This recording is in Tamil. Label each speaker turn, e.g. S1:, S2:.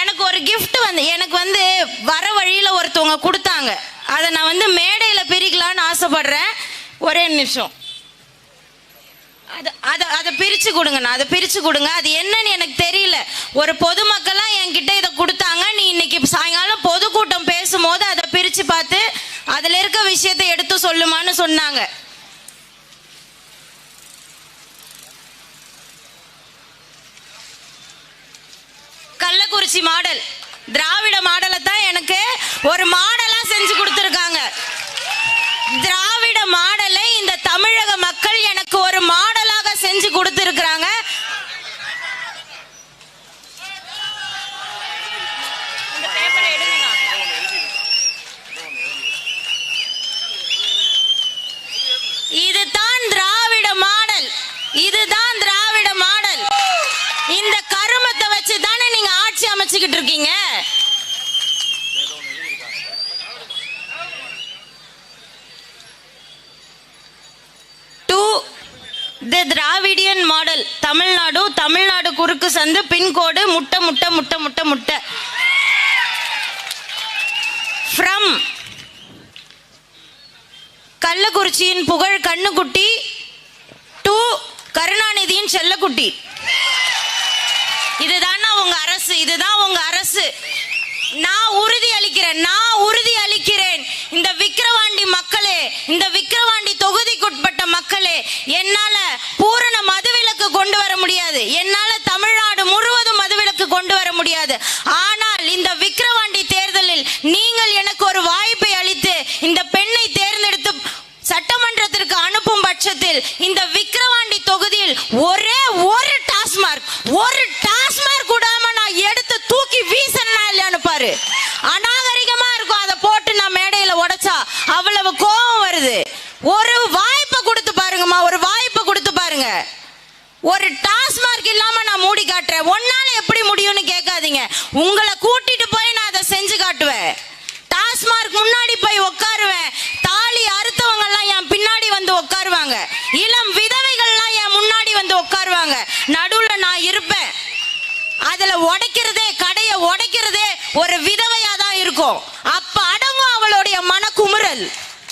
S1: எனக்கு ஒரு கிஃப்ட் வந்து எனக்கு வந்து வர வழியில் ஒருத்தவங்க கொடுத்தாங்க. அதை நான் வந்து மேடையில் பிரிக்கலான்னு ஆசைப்படுறேன். ஒரே நிமிஷம். அதை அதை அதை பிரித்து கொடுங்கண்ணா அதை பிரித்து கொடுங்க. அது என்னன்னு எனக்கு தெரியல. ஒரு பொதுமக்களா என்கிட்ட இதை கொடுத்தாங்க. நீ இன்னைக்கு சாயங்காலம் பொதுக்கூட்டம் பேசும்போது அதை பிரித்து பார்த்து அதில் இருக்க விஷயத்தை எடுத்து சொல்லுமான்னு சொன்னாங்க. மாடல். திராவிட மாடலை தான் எனக்கு ஒரு மாடலாக செஞ்சு கொடுத்துருக்காங்க திராவிட மாடலை இந்த தமிழக மக்கள் எனக்கு ஒரு மாடலாக செஞ்சு கொடுத்துருக்காங்க இதுதான் திராவிட மாடல் இதுதான் திராவிட மாடல் இந்த கருமத்தை வச்சு தானே நீங்க ஆட்சி அமைச்சுக்கிட்டு இருக்கீங்க? The Dravidian model Tamil Nadu Tamil Nadu குறுக்கு சந்து பின்கோடு முட்டை முட்டை முட்டை முட்டை முட்டை. ஃப்ரம் கள்ளக்குறிச்சியின் புகழ் கண்ணுக்குட்டி டு கருணாநிதியின் செல்லக்குட்டி. அரசு இதுதான் உங்க அரசு. நான் உறுதி அளிக்கிறேன் நான் உறுதி அளிக்கிறேன். இந்த விக்கிரவாண்டி மக்களே இந்த விக்கிரவாண்டி தொகுதிக்குட்பட்ட மக்களே என்னால பூரண மதுவிலக்கு கொண்டு வர முடியாது. என்னால தமிழ்நாடு முழுவதும் மதுவிலக்கு கொண்டு வர முடியாது. ஆனால் இந்த விக்கிரவாண்டி தேர்தலில் நீங்கள் எனக்கு ஒரு வாய்ப்பை அளித்து இந்த பெண்ணை தேர்ந்தெடுத்து சட்டமன்றத்திற்கு அனுப்பும் பட்சத்தில் இந்த விக்கிரவாண்டி தொகுதியில் ஒரே ஒரு டாஸ்மார்க் ஒரு டாஸ்மார்க் கூடாம நான் எடுத்து தூக்கி வீசனா இல்லையான்னு பாரு அநாகரிகமா இருக்கும். அதை போட்டு நான் மேடையில உடைச்சா அவ்வளவு கோபம் வருது. ஒரு வாய்ப்பை கொடுத்து பாருங்கம்மா ஒரு வாய்ப்பை கொடுத்து பாருங்க. ஒரு டாஸ்மார்க் இல்லாம நான் மூடி காட்டுறேன். ஒன்னால எப்படி முடியும்னு கேட்காதீங்க. உங்களை கூட்டிட்டு போய் நான் அதை செஞ்சு காட்டுவேன். டாஸ்மார்க் முன்னாடி போய் உட்காருவேன் தாலி அறுத்தவங்க எல்லாம் என் பின்னாடி வந்து உட்காருவாங்க இளம் விதவைகள்லாம் என் முன்னாடி வந்து உட்காருவாங்க நடுவுல நான் இருப்பேன். அதுல உடைக்கிறதே கடையை உடைக்கிறதே ஒரு விதவையா தான் இருக்கும்.